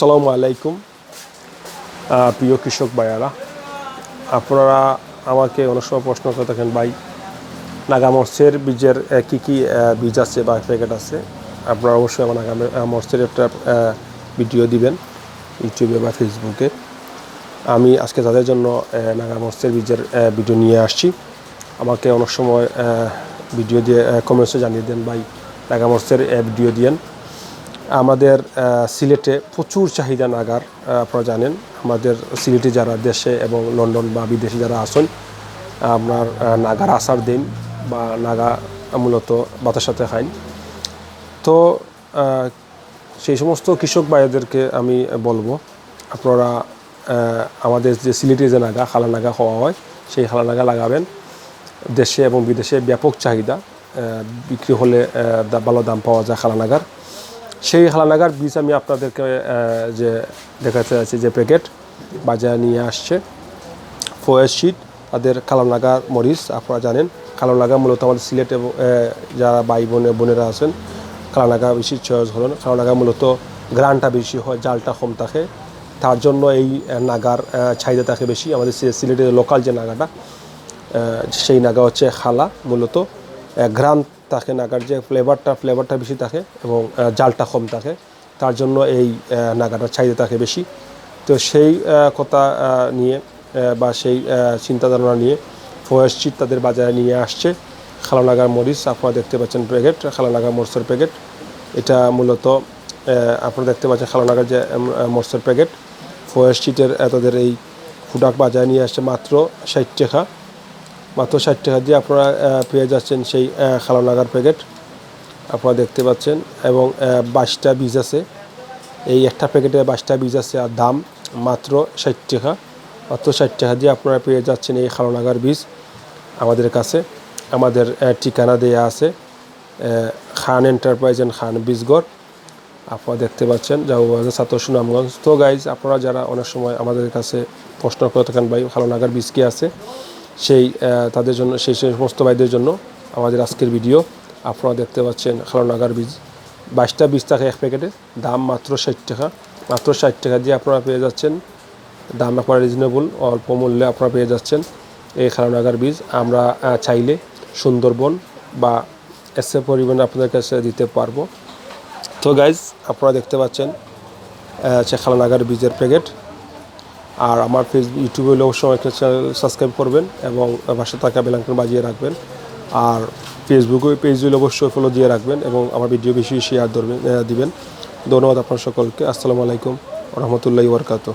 আসসালামু আলাইকুম। প্রিয় কৃষক ভাইয়ারা আপনারা আমাকে অনেক সময় প্রশ্ন করে থাকেন ভাই নাগা মৎস্যের বীজের কি কি বীজ আছে বা প্যাকেট আছে? আপনারা অবশ্যই আমার নাগা আহ, মৎস্যের একটা ভিডিও দিবেন ইউটিউবে বা ফেসবুকে। আমি আজকে তাদের জন্য আহ, নাগা মৎস্যের বীজের ভিডিও নিয়ে আসছি। আমাকে অনেক সময় ভিডিও দিয়ে কমেন্টসে জানিয়ে দেন ভাই নাগা মৎস্যের আহ, ভিডিও দিয়েন। আমাদের সিলেটে প্রচুর চাহিদা নাগার আপনারা জানেন, আমাদের সিলেটে যারা দেশে এবং লন্ডন বা বিদেশে যারা আসেন, আপনার নাগার আসার দিন বা নাগা মূলত বাতার সাথে খাইন তো সেই সমস্ত কৃষক ভাইদেরকে আমি বলব, আপনারা আমাদের যে সিলেটে যে নাগা, খালা নাগা খাওয়া হয়, সেই খালা নাগা লাগাবেন। দেশে এবং বিদেশে ব্যাপক চাহিদা বিক্রি হলে ভালো দাম পাওয়া যায় খালা নাগার। সেই হালানাগার বীজ আমি আপনাদেরকে যে দেখাতে যাচ্ছি যে প্যাকেট বাজারে নিয়ে আসছে। ফয়েজ শিট তাদের কালোনাগা মরিচ, আপনারা জানেন। কালোনাগা মূলত আমাদের সিলেটে যারা ভাই বোনে, বোনেরা আছেন কালোনাগা বেশি চয়েস হলেন কালোনাগা মূলত গ্রানটা বেশি হয়, জালটা কম থাকে। তার জন্য এই নাগার চাহিদা থাকে বেশি। আমাদের সিলেটের লোকাল যে নাগাটা সেই নাগা হচ্ছে খালা মূলত। ঘ্রাণ থাকে নাগার যে ফ্লেভারটা ফ্লেভারটা বেশি থাকে এবং জালটা কম থাকে, তার জন্য এই নাগাটার চাহিদা থাকে বেশি। তো সেই কথা নিয়ে বা সেই চিন্তাধারণা নিয়ে ফয়েস চিট তাদের বাজারে নিয়ে আসছে। খালানাগার মরিচ, আপনারা দেখতে পাচ্ছেন প্যাকেট খালানাগা মরিচের প্যাকেট এটা মূলত আপনারা দেখতে পাচ্ছেন খালানাগার যে মরিচের প্যাকেট ফয়েস চিটের তাদের এই প্রোডাক্ট বাজারে নিয়ে আসছে মাত্র ষাট টাকা। মাত্র ষাট টাকা দিয়ে আপনারা পেয়ে যাচ্ছেন সেই খালো নাগার প্যাকেট আপনারা দেখতে পাচ্ছেন, এবং বাইশটা বীজ আছে। এই একটা প্যাকেটে বাইশটা বীজ আছে, আর দাম মাত্র ষাট টাকা। মাত্র ষাট টাকা দিয়ে আপনারা পেয়ে যাচ্ছেন এই খালো নাগার বীজ আমাদের কাছে। আমাদের ঠিকানা দেয়া আছে খান এন্টারপ্রাইজ অ্যান্ড খান বীজগড়। আপনারা দেখতে পাচ্ছেন জাহুবাজার ছাত্র সুনামগঞ্জ। তো গাইজ আপনারা যারা অনেক সময় আমাদের কাছে প্রশ্ন করে থাকেন, ভাই ভালো নাগার বীজ কি আছে? সেই তাদের জন্য, সেই সমস্ত ভাইদের জন্য আমাদের আজকের ভিডিও আপনারা দেখতে পাচ্ছেন খালোনাগার বীজ। বাইশটা বীজ থাকে এক প্যাকেটে। দাম মাত্র ষাট টাকা। মাত্র ষাট টাকা দিয়ে আপনারা পেয়ে যাচ্ছেন। দাম আপনারা রিজনেবল অল্প মূল্যে আপনারা পেয়ে যাচ্ছেন এই খালানাগার বীজ। আমরা চাইলে সুন্দরবন বা এসে পরিমাণে আপনাদের কাছে দিতে পারব। তো গাইজ আপনারা দেখতে পাচ্ছেন সে খালানাগার বীজের প্যাকেট। আর আমার ফেসবুক ইউটিউবে হলে অবশ্যই একটা চ্যানেল সাবস্ক্রাইব করবেন এবং পাশে থাকা বেলাঙ্কন বাজিয়ে রাখবেন। আর ফেসবুকে পেজ হলে অবশ্যই ফলো দিয়ে রাখবেন এবং আমার ভিডিও বেশি শেয়ার ধরবেন দিবেন। ধন্যবাদ আপনার সকলকে। আসসালামু আলাইকুম রহমতুল্লাহ বরকাত